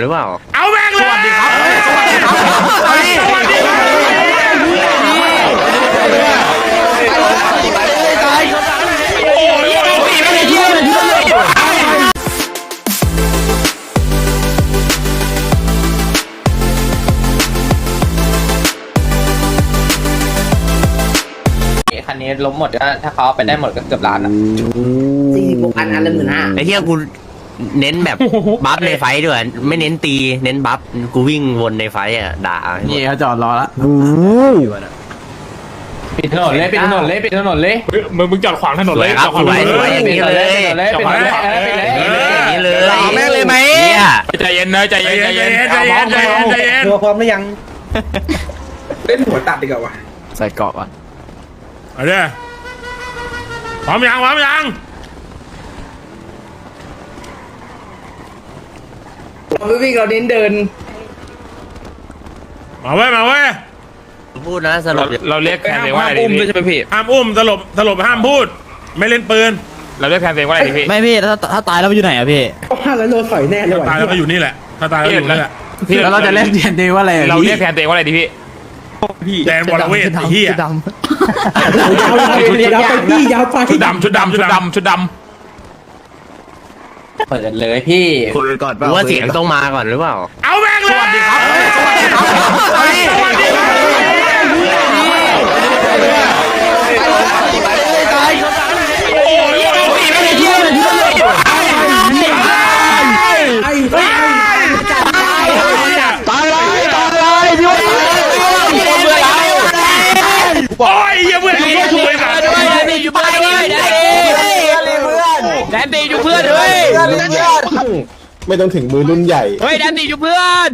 หรือเปล่า เอาแม่งเลยสวัสดีครับสวัสดีครับสวัสดีสวัสดีครับคันนี้ล้มหมดก็ถ้าเขาเอาไปได้หมดก็เกือบล้านอะสี่สิบหกอันอันละหมื่นห้าไอ้เหี้ยกู เน้นแบบบัฟในไฟด้วยไม่เน้นตี เน้นบัฟกูวิ่งวนในไฟอะด่าเนี่ยเขาจอดรอล้ยปิดถนนเลยปิดถนนเลยปิดถนนเลยเฮ้ยมึงมึงจอดขวางถนนเลยสวยครัจบอดขวางถนนสว เลปิย ดถนนเลยปิดถนนเลยปิดถนนเลยเออปิดเลยอย่างนี้เลยอย่างนี้เลยด่าแม่งเลยไหม นี่ยใจเย็นนะใจเย็นใจเย็นใจเย็นใจเย็นใจเย็นตัวพร้อมหรือยัง เล่นหัวตัดดีกว่าวะใส่เกาะวะเอาเด้อพร้อมยังพร้อมยัง เราไม่วิ่งเราเน้นเดิน มาเว้มาเว้พูดนะสรุเราปเราเรียกแทนเองว่าอะไรดีพี่ห้ามอุ้มสลบสลบห้ามพูด ไม่เล่นปืนเราเรียกแทนเองว่าอะไรดีพี่ไม่พี่ถ้าถ้าตายแล้วมัอยู่ไหนอะพี่ เพาะว่าโดนสอแน่เลยถ้าตายแล้วก็อยู่นี่แหละถ้าตายแล้วอยู่นี่แหละพี่แล้วเราจะเล่นเดียนดว่าอะไรเราเรียกแทนเองว่าอะไรดีพี่แดนบอลเวทไอ้เหี้ยพี่ชุดดำชุดดำชุดดำชุดดำ เปิดเลยพี่คุยก่อนป่าว่าเสียงต้องมาก่อนหรือเปล่า เอาแม่งเลยสวัสดีครับสวัสดีโอ้ยอย่า มือรุ่นใไม่ต้องถึงมือรุ่นใหญ่เฮ้ยแดนนี่อยู่เพื่อน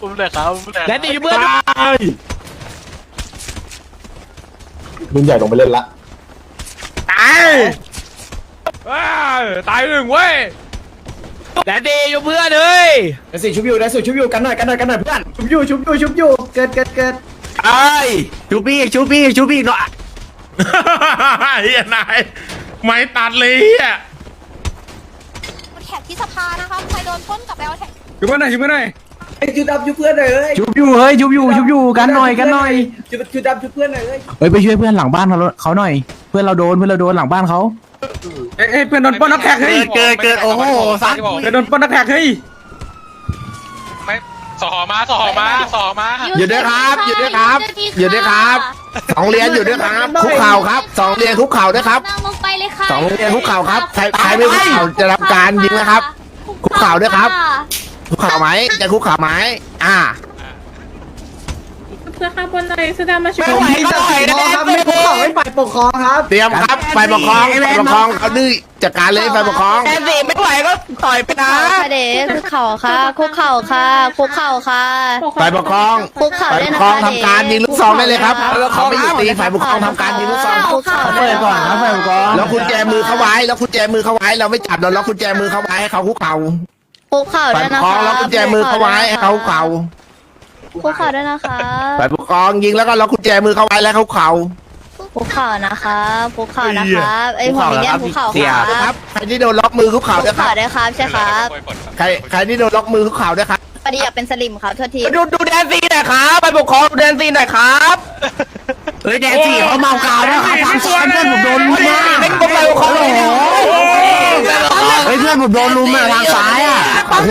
อุ้มเลยครับแดนนี่อยู่เพื่อนรุ่นใหญ่ลงไปเล่นละตายตายหนึ่งเว้ยแดนนี่อยู่เพื่อนเฮ้ยนสิชุบอยูนสิชุบอยูกันหน่อยกันหน่อยกันหน่อยเพื่อนชุบอยูชุบอยูชุบอยูเกิดเกิดเกิดไอ้ชุบี้ชุบี้ชุบี้หน่อยเฮียนายไม่ตัดเลยอะ ที่สภานะคะใครโดนพ่นกับแปเอาแท็กอยู่เพื่อนหน่อยอยู่เพื่อนหน่อยไอ้จุดดับจุดเพื่อนหน่อยเอ้ยจุบอยู่เฮ้ยจุบอยู่จุบอยู่กันหน่อยกันหน่อยจุดดับจุดเพื่อนหน่อยเฮ้ยไปช่วยเพื่อนหลังบ้านเขาเขาหน่อย เพื่อนเราโดนเพื่อนเราโดนหลังบ้านเขาเอ้ยเพื่อนโดนป้อนนักแท็กเฮ้ยเกิดเกิดโอ้โหซัดเพื่โดนป้อนนักแท็กเฮ้ย สอมาสอมาสอมาอยู่ด้วยครับอยู่ด้วยครับอยู่ด้วยครับสองเรียนอยู่ด้วยครับคุกเข่าครับสองเรียนคุกเข่าด้วยครับสองเรียนคุกเข่าครับใครใครไม่คุกเข่าจะรับการยิงนะครับคุกเข่าด้วยครับคุกเข่าไหมจะคุกเข่าไหมอ่า สื้อข้าบนอะไรยเสื้อดำมาช่วยไม่ไหวไม่ไหวนะครับไม่พอไม่ฝ่าปกครองครับเตรียมครับฝ่ปกครองปกครองเขาดื้อจัดการเลยฝ่ปกครองแอนสิไม่ไหวก็ต่อยไปนะเดชคุกเข่าค่ะคุกเข่าค่ะคุกเข่าค่ะฝ่ปกครองคุกเข่าฝ่ปกครองทำการยิงลูกซองได้เลยครับเขาไม่หยุดตีฝ่ปกครองทำการยิงลูกซองคุกเข่าเปิดก่อนครับฝ่ปกครองแล้วคุณแจมือเขาไว้แล้วคุณแจมือเขาไว้เราไม่จับเราล็อกคุณแจมือเขาไว้ให้เขาคุกเข่าคุกเข่าได้นะคะฝ่ายปกครองแล้วคุณแจมือเขาไว้ให้เขาเข่า ภูเขาด้วยนะคะฝ่ายปกครองยิงแล้วก็ล็อกกุญแจมือเขาไว้แล้วเขาเข่าภูเข่านะคะคุเขานะครับไอหัวมีเยมคุเขาเสีครับบใครที่โดนล็อกมือคุกเข่าคุด้วยคเข่ารับด้วยครับใช่ครับใครใครที่โดนล็อกมือคุกเข่าด้วยครับพอดียากเป็นสลิมครับโทษที ดูดูแดนซีหน่อยครับไปภูเขาดูแดนซีหน่อยครับเฮ้ยแดนสี่เขาเมากาวนะครับทางซ้อนเพื่อนผมโดนลุมมาเป็นกฝ่ายปกครองเลยเนี่ยเฮ้ยเพื่อนผมโดนลุมอาทางซ้ายอะโอ้โห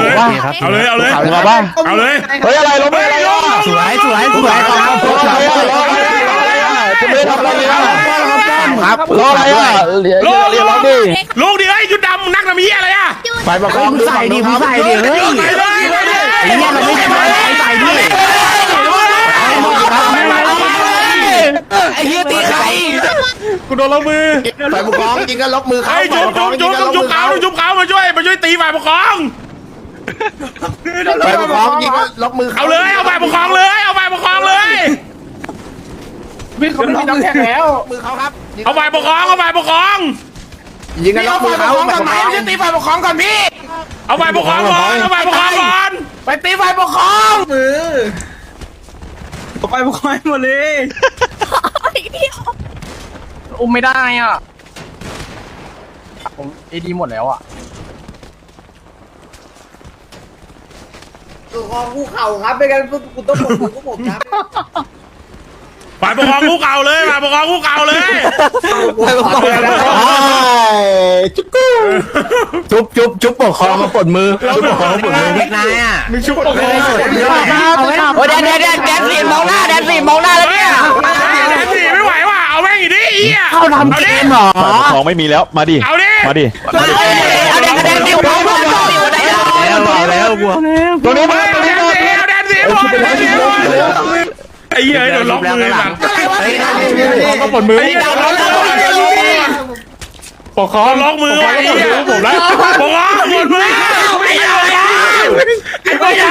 เลยเอาเลยเอาเลยคุกเข่าด้วยครับเอาเลยเฮ้ยอะไรล้มอะไรอะสวยสวยสคุกวยเข่าครับคุกเข่าจะไม่ทำอะไรอะครับรออะไรอะเรียนเรียนร้องดิลูกดิเอ้ยยุดดำนักนำเหี้ยอะไรอะไปประกอบมึงใส่ดิมึงใส่ดิเฮ้ยไป คุณโดนล็อกมือฝ่ายปกครองจริงก็ล็อกมือเขาจุ๊บปจุ๊บงจุ๊บจุ๊บจุ๊บเขาจุ๊บเขามาช่วยมาช่วยตีฝ่ายปกครอง ฝ่ายปกครองจริงก็ล็อกมือเขาเอาเลยเอาฝ่ายปกครองเลยเอาฝ่ายปกครองเลย เขาไม่มีน้ำแข็งแล้วมือเขาครับเอาฝ่ายปกครองเอาฝ่ายปกครองยิงกันล็อกมือเขาฝ่ายจะตีฝ่ายปกครองก่อนพี่ เอาฝ่ายปกครองก่อนเอาฝ่ายปกครองก่อนไปตีฝ่ายปกครองมือไปบุกองหมดเลยพี่ อุ้มไม่ได้อะ ผมเอดีหมดแล้วอะปกครองกูเข่าครับไม่งั้นคุณต้องปกป้องพวกผมครับไปปกครองกูเข่าเลย ไปปกครองกูเข่าเลยไปอ้จุ๊บจุ๊บจุ๊บจุ๊บปกครองมาปลดมือจุ๊บปกครองมาปลดมือ เด็กนายอะ มึงชุบปกครอง โอ้ยแดนแดนแดนแดนสี่มองหน้าแดนสี่มองหน้าแล้วเนี่ยี้ยเข้าทำเกมเหรอของไม่มีแล้วมาดิมาดิมาดิมาดิเอาแดงเดงดิวเอาแล้วเอาแล้วบัวตัวนี้มาตัวนี้มาเอาแดงดิวเอาแดงดิวไอ้เหี้ยเดนล็อกมือมันเขาก็ปวดมือปกครองล็อกมือไว้ผมแล้วปกครองปวดมือไม่เอาไม่ได้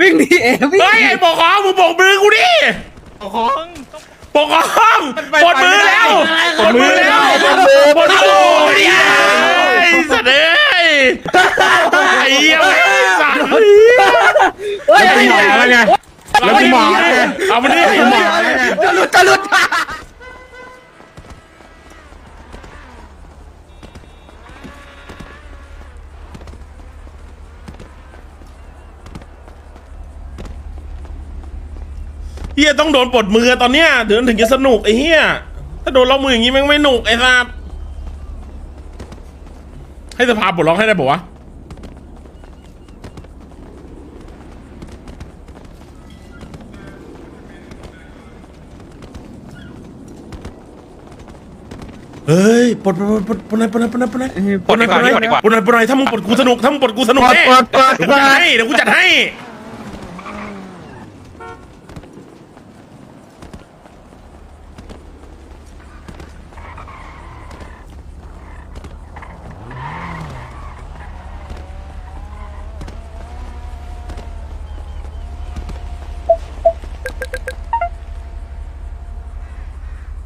วิ่งหนีเองเฮ้ยปกครองมึงปกมือกูดิปกครอง ปกห้องปวดมือแล้วปวดมือแล้วปวดมือปวดมือไอ้สัตว์เอ้ยไอ้เหี้ยไอ้สัตว์เฮ้ยแล้วเป็นหมอแล้วไงแล้วเป็หมอเอาไปดิจะหลุดจะหลุด เฮียต้องโดนปลดมือตอนเนี้ยถึงถึงจะสนุกไอ้เฮียถ้าโดนล็อกมืออย่างงี้แม่งไม่หนุกไอ้สัสให้สภาปลดล็อกให้ได้ปะวะเฮ้ยปลดปลดปลดปลดไหนปลดไหนปลดไหนปลดไหนปลดไหนปลดไหนปลดไหนถ้ามึงปลดกูสนุกถ้ามึงปลดกูสนุกแน่เดี๋ยวกูจัดให้เดี๋ยวกูจัดให้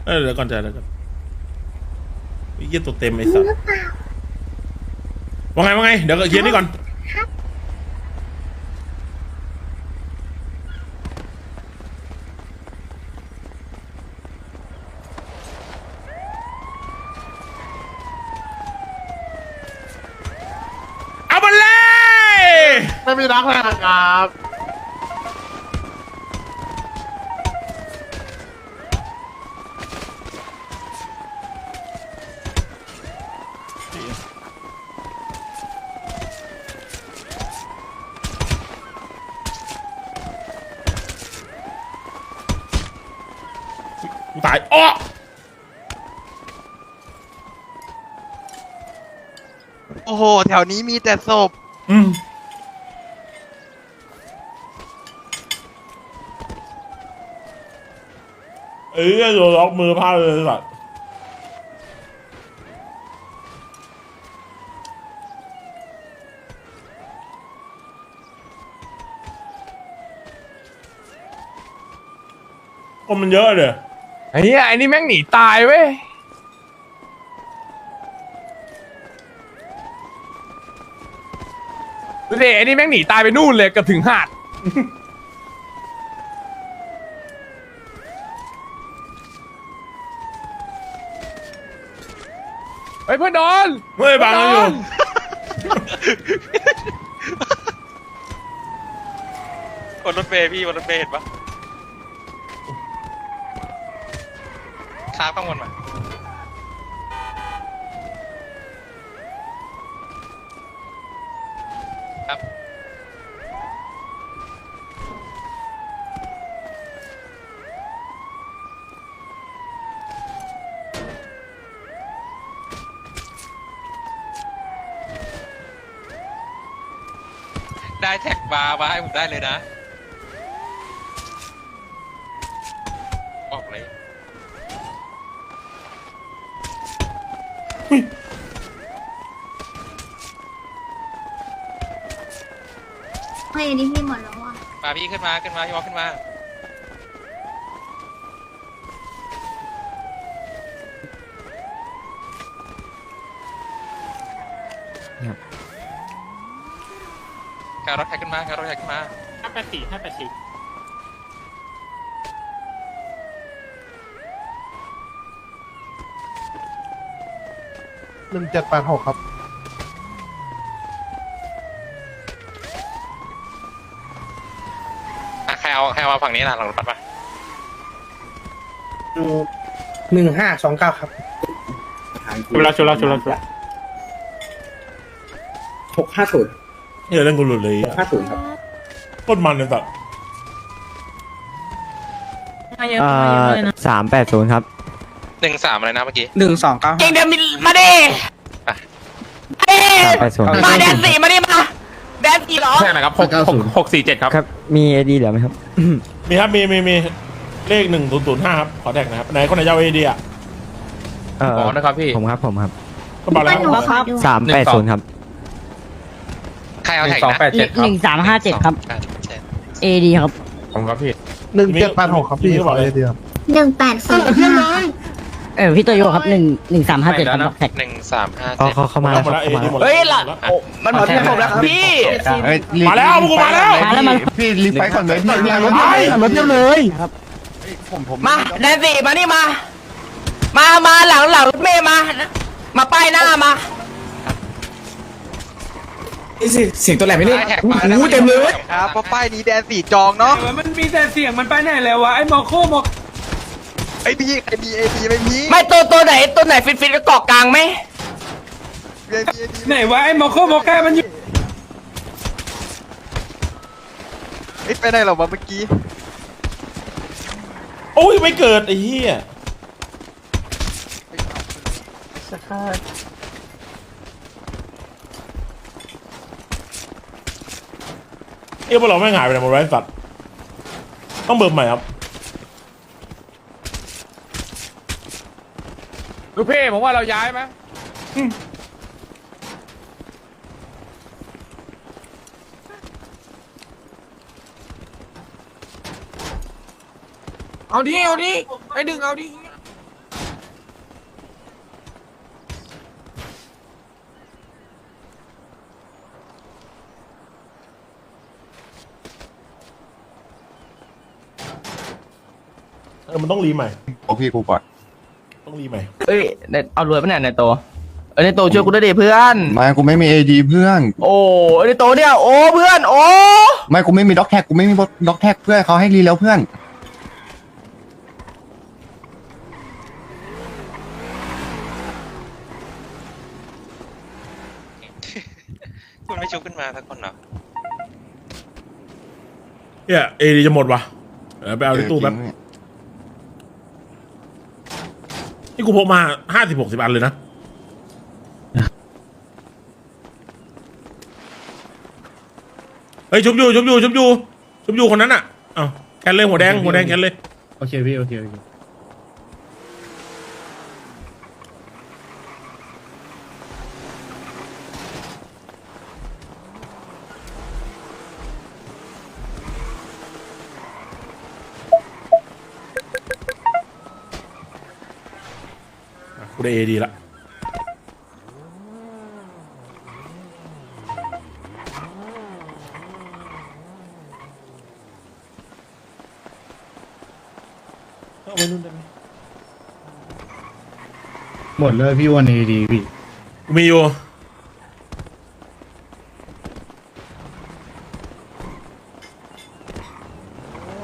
เออเดี๋ยวก่อนใจเดี๋ยวก่อนไอ้เหี้ยตัวเต็มไอ้สัสว่าไงว่าไง เดี๋ยวเคลียร์นี่ก่อนเอามาเลย ไม่มีรักนะครับ ตายอ้อโอ้โห แถวนี้มีแต่ศพ อืมเอ้ยโดนล็อกมือพลาดเลยสัตว์คนมันเยอะเลย ไอ้เหี้ยไอ้นี่แม่งหนีตายเว้ย ดูดิไอ้นี่แม่งหนีตายไปนู่นเลยเกือบถึงหาด เฮ้ยเพื่อนโดน เฮ้ยบังกันอยู่ บนรถเมย์พี่บนรถเมย์เห็นปะาข้างบนมาครับได้แท็กบาร์มาให้ผมได้เลยนะ ออกเลย ให้อันนี้พี่หมดแล้วอะมาพี่ขึ้นมาขึ้นมาพี่วอลขึ้นมาแกรถแท็กขึ้นมาแกรถแท็กขึ้นมาห้าแปดสี่ห้าแปดสี่หนึ่งเจ็ดแปดหกครับ อะใคร เอาใครเอามาฝั่งนี้ล่ะหลังรถบัสปะหนึ่งห้าสองเก้าครับชุลาชุลาชุลาชุลาหกห้าศูนย์เนี่ยเรื่องกูหลุดเลยห้าศูนย์ครับต้นมันเลยสัตว์มาเยอะมาเยอะเลยนะสามแปดศูนย์ครับหนึ่งสามอะไรนะเมื่อกี้หนึ่งสองเก้าเก่งเดี๋ยวมาดิอะเอ้ยสามแปดศูนย์ มาแดนสี่มาดิมาแดนสี่ เหรอใช่นะครับหกหกหกสี่เจ็ดครับ ครับ มีไอดีเหลือไหมครับ มีครับมีมีมีเลขหนึ่งศูนย์ศูนย์ห้าครับขอแท็กนะครับไหนคนไหนจะเอาเอดีอะเอออ๋อนะครับพี่ ผมครับผมครับก็บอกแล้วครับ สามแปดศูนย์ครับ ใครเอาแท็กสองนะแปดเจ็ดครับหนึ่งสามห้าเจ็ดครับแปดเจ็ดเอดีครับผมครับพี่หนึ่งเจ็ดแปดหกครับพี่ก็บอกเลยเดียวหนึ่งแปดสี่ห้า เออพี่โตโยครับหนึ่งหนึ่งสามห้าเจ็ดครับแท็กหนึ่งสามห้าอ๋อเจ็ดเขาเข้ามาหแล้วมดแล้วเอดีหมดแล้วเฮ้ยล่ะหมดแวมันหมดที่ผมแล้วครับพี่มาแล้วพวกกูมาแล้วมาแล้วมาพี่รีบไปก่อนเลยพี่รีบไปรถเดียวเลยครับมาแดนสี่มานี่มา มามาหลังหลังรถเมย์มา มาป้ายหน้ามาเสียงตัวแหลมไม่นี่ได้แท็กมาแล้วเต็มเลยครับเพราะป้ายนี้แดนสี่จองเนาะมันมีแต่เสียงมันไปไหนแล้ววะไอ้มอโคมอ ไอพีไอพีไอพีไม่มีไม่ตัวตัวไหนตัวไหนฟิตฟิตก็เกาะกลางไหมไอพีไอพีไหนวะไอ้มอโคมอแกมันอยู่ไปไหนหรอวะเมื่อกี้โอ้ยไม่เกิดไอ้เหี้ยเอ้ยพวกเราไม่งหายไปไหนหมดไว้สัตว์ต้องเบิกใหม่ครับ ลูกพี่ผมว่าเราย้ายไหมเอาดิเอาดิไอ้ดึงเอาดิเออมันต้องรีใหม่ โอเคกูก่อน ต้องรีใหม่เอ้ยเอารวยปะเนี่ยในโตเออในโตช่วยกูด้วยดิเพื่อน ไม่กูไม่มีเอดีเพื่อน โอ้ในโตเนี่ยโอ้เพื่อนโอ้ไม่กูไม่มีด็อกแท็กกูไม่มีด็อกแท็กเพื่อนเขาให้รีแล้วเพื่อนคุณไม่ชุบขึ้นมาสักคนเหรอเนี่ยเอดีจะหมดวะเดี๋ยวไปเอาที่ตู้แป๊บนี่ นี่กูพกมาห้าสิบหกสิบอันเลยนะ เฮ้ยชุบอยู่ชุบอยู่ชุบอยู่ชุบอยู่คนนั้นอะ เอ้าแคนเลยหัวแดงหัวแดงแคนเลย โอเคพี่โอเคโอเค ได้เอดีละเอาไปนู่นได้ไหมหมดเลยพี่วันเอดีพี่ กูมีอยู่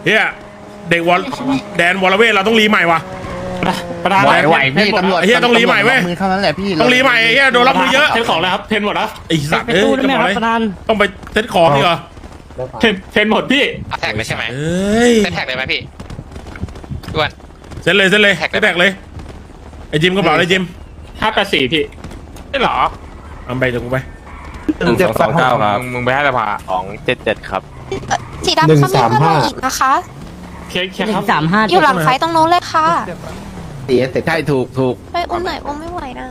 เฮียเด็กวอลแดนวอลเวทเราต้องรีใหม่วะ ไหวไหวพี่ตำรวจไอ้เหี้ยต้องรีใหม่เว้ย มือเท่านั้นแหละพี่ต้องรีใหม่ไอ้เฮียโดนรับมือเยอะเทนสองแล้วครับเทนหมดแล้วไอ้สัตว์เอ้ยจะบอกเลยต้องไปเซ็ตของดีกว่าเทนเทนหมดพี่เอาแท็กเลยใช่ไหมเอ้ยเซ็ตแท็กเลยไหมพี่ด่วน เซ็ตเลยเซ็ตเลยแท็กเลยเซ็ตแท็กเลยไอ้จิมก็บอกเลยจิมห้าแปดสี่พี่ไม่หรอเอาไปเดี๋ยวกูไปหนึ่งเจ็ดแปดหกมึงมึงไปให้สภาสองเจ็ดเจ็ดครับสีดำเขามีเพื่อนเราอีกนะคะ เคลียร์เคลียร์ครับสามห้าอยู่หลังไฟตรงโน้นเลยค่ะ ใช่ถูกถูกไปอุ้มหน่อยอุ้มไม่ไหวนะ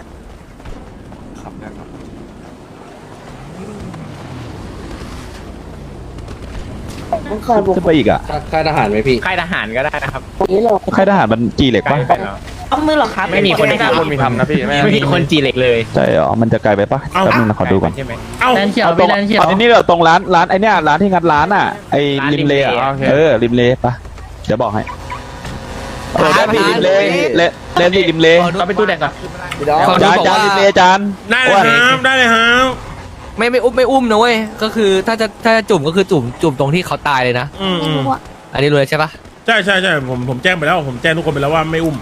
จะไปอีกอะค่ายทหารไหมพี่ค่ายทหารก็ได้นะครับค่ายทหารมันจีเหล็กปะเอามือเหรอครับไม่มีคนคนมีทำนะพี่ไม่มีคนจีเหล็กเลยใช่เหรอมันจะไกลไปปะเอาแป๊บนึงนะขอดูก่อนใช่ไหมเอ้าแลนเขียวเอาตรพี่งแลนเขียวเอาที่นี่เราตรงร้านร้านไอเนี้ยร้านที่งัดร้านอะไอร้านริมเลริมเลอะโอเคเออริมเลปะเดี๋ยวบอกให้ เออได้พี่ริมเลเลเลนที่ริมเลก็ไปตู้แดงก่อนจานจานริมเลจานได้เลยครับได้เลยครับไม่ไม่อุ้มไม่อุ้มนะเว้ยก็คือถ้าจะถ้าจะจุ่มก็คือจุ่มจุ่มตรงที่เขาตายเลยนะอืมไม่อืมรู้อะอันนี้รู้เลยใช่ปะใช่ใช่ใช่ผมผมแจ้งไปแล้วผมแจ้งทุกคนไปแล้วว่าไม่อุ้ม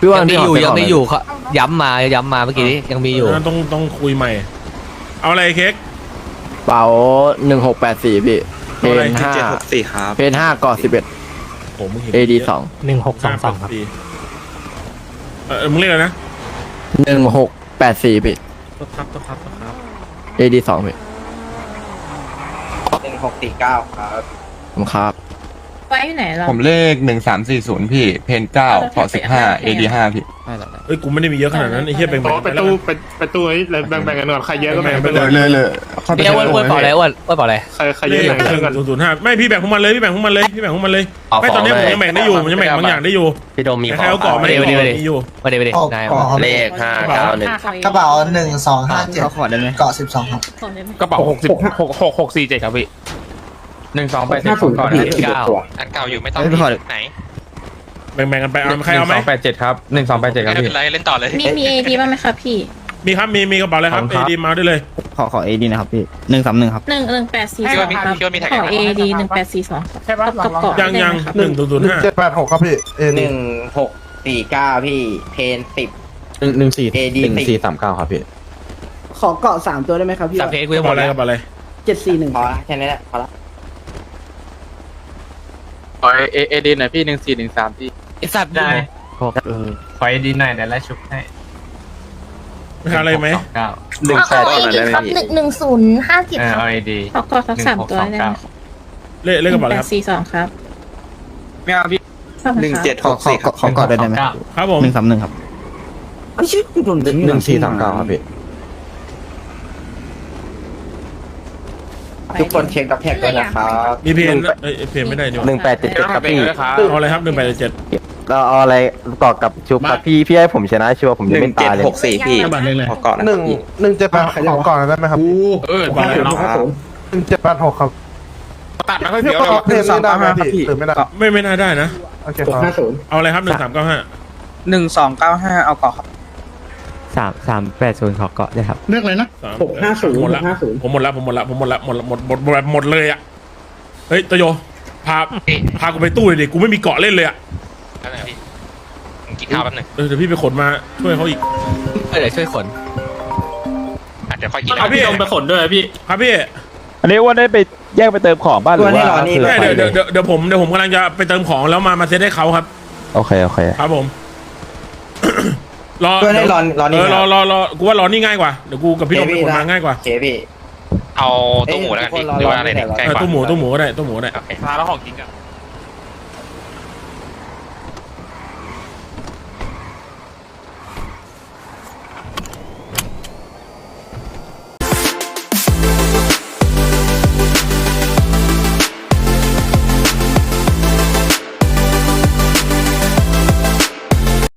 พี่ว่ายังมีพี่อยู่ขยังมีไปอยู่เขาย้ำมาย้ำมาเมื่อกี้นี้ยังมีอยู่ต้องต้องคุยใหม่ เอาอะไรเค้กเป๋าหนึ่งหกแปดสี่พี่เอาอะไรห้าสี่ครับเพนห้าก่อสิบเอ็ด ผมมึงเห็นเอดีสองหนึ่งหกสองสองห้าแปดสี่เออมึงเรียกอะไรนะหนึ่งหกแปดสี่พี่ต้องครับต้องครับต้องครับเอดีสองพี่หนึ่งหกสี่เก้าครับผมครับ ไว้อยู่ไหนเราผมเลขหนึ่งสามสี่ศูนย์พี่ เพนเก้าขอสิบห้าเอดีห้าพี่เอ้ยกูไม่ได้มีเยอะขนาดนั้นไอ้เหี้ยแบ่งอ๋อๆไปเป็นแล้วตู้กัน เป็นเป็นตู้นี้แบ่งแบ่งกันก่อนใครเยอะก็แบ่งไปแบ่งๆเลยเลยเดี๋ยวอ้วนอ้วนเปล่าอะไรอ้วนอ้วนเปล่าอะไร ใครใครเลเยขอะหแบ่งนึ่งกันศูนย์ศูนย์ห้าไม่พี่แบ่งของมันเลยพี่แบ่งของมันเลยพี่แบ่งของมันเลยเอาไม่ตอนนี้ขผองมเลย ยังแบ่งได้อยู่ผมยังแบ่งบางอย่างได้อยู่พี่โดมมีใครเอากรอบไหมไม่ได้ไม่ได้ไม่ได้มีอยู่ ไม่ได้ไม่ได้นายเลขห้าเก้าหนึ่งกระเป๋าหนึ่งสองห้าเจ็ดเขาขอได้ไหมเกาะสิบสองครับ กระเป๋าหกสิบหกหกหกสี่เจ็ดครับพี่ หนึ่งสองแปดเจ็ดก่อนเก้าอันเก่าอยู่ไม่ต้องเอ้ยพี่ขอไหนแบ่งๆกันไปเอาใครเอาไหมสองแปดเจ็ดครับหนึ่งสองแปดเจ็ดครับไม่พี่ เป็นไรเล่นต่อเลยมีมีเอดีบ้างไหมครับพี่มีครับมีมีกระเป๋าอะไรครับขอบเอคุณครับดีมาได้เลย ขอขอเอดีนะครับพี่หนึ่งสามหนึ่งครับหนึ่งหนึ่งแปดสี่สองครับพี่ว่ามีแท็กขไหมอเอดีหนึ่งแปดสี่สองใช่ป่ะกระเป๋ายังยังหนึ่งศูนย์ศูนย์ห้าเจ็ดแปดหกครับพี่เอหนึ่งหกสี่เก้าพี่ เพนสิบ หนึ่งหนึ่งสี่ AD หนึ่งสี่สามเก้าครับพี่ขอเกาะสามตัวได้ไหมครับพี่สามเพจกูกจะระหมเป๋าดอะไรแล้วกระเป๋าอะไรเจ็ดสี่หนึ่งพอละแค่นี้แหละพอละ ขอเอเอดีหน่อยพี่หนึ่งสี่หนึ่งสามพี่ไอสัตว์ได้ขอเอดีหน่อยเดี๋ยวไล่ชุบให้ไม่เอาอะไรไหมเก้าหนึ่งเอาแปเอาดเอดีครับหนึ่งหนึ่งศูนย์ห้าเจ็ดเออครับเอาเอดีขอกอดสักสามตัวได้ไหมเลขเลขกระเป๋าอะไรแปครัดบสี่สองครับไม่เอาพี่หนึ่งเจ็ดขอขอขอขอกอดได้ไหมครับผมหนึ่งสามหนึ่งครับหนึ่งสี่สามเก้าครับพี่ ทุกคนเช็คกับแท็กด้วยนะครับมีเพนเอ้ยเพนไม่ได้ดีกว่าหนึ่งแปดเจ็ดเจ็ดครับพี่เอาอะไรครับหนึ่งแปดเจ็ดก็เอาอะไรต่อกับชุบครับพี่พี่ให้ผมชนะชัวร์ผมจะไม่ตายเลยพี่ขอก่อนหนึ่งหนึ่งเจ็ดแปดขอก่อนได้ไหมครับเออกระเป๋าอะไรครับหนึ่งเจ็ดแปดหกครับตัดไม่ค่อยพี่เสียวขเลอยเพนได้ไหมพี่หรือไม่ได้ไม่ไม่น่าได้นะโอเคครับเอาอะไรครับหนึ่งสามเก้าห้าหนึ่งสองเก้าห้าเอาเกาะครับ สามสามแปดศูนย์ขอเกาะได้ครับหกห้าศูนย์หมดละผมหมดละผมหมดละผมหมดละหมดละหมดหมดหมดหมดเลยอะเฮ้ยตโยพาพากูไปตู้เลยดิกูไม่มีเกาะเล่นเลยอะแล้วไหนพี่ผมกินข้าวแป๊บหนึงเออเดี๋ยวพี่ไปขนมาช่วยเขาอีก เออเดี๋ยวช่วยขนอะเดี๋ยวค่อยกินเอาพี่ลงไปขนด้วยพี่ครับพี่อันนี้อ้ว่าได้ไปแยกไปเติมของบ้านหรือว่าคือได้ไปเดี๋ยวเลเดี๋ยวยเดี๋ยวเดี๋ยวผมเดี๋ยวผมกำลังจะไปเติมของแล้วมามาเซ็ตให้เขาครับ โอเคโอเค ครับผม รอเพื่อนให้รอรอนี่เออรคอรับรอรอกูว่ารอนี่ง่ายกว่าเดี๋ยวกูกับพี่ลงไปขนมาง่ายกว่าโอเคพี่ เอาตู้หมูแล้วกันพี่หรือว่าอะไรเนี่ยใกล้เออกว่าตู้หมูตู้หมูก็ได้ตู้หมูก็ได้โอเค พาแล้วของกินกัน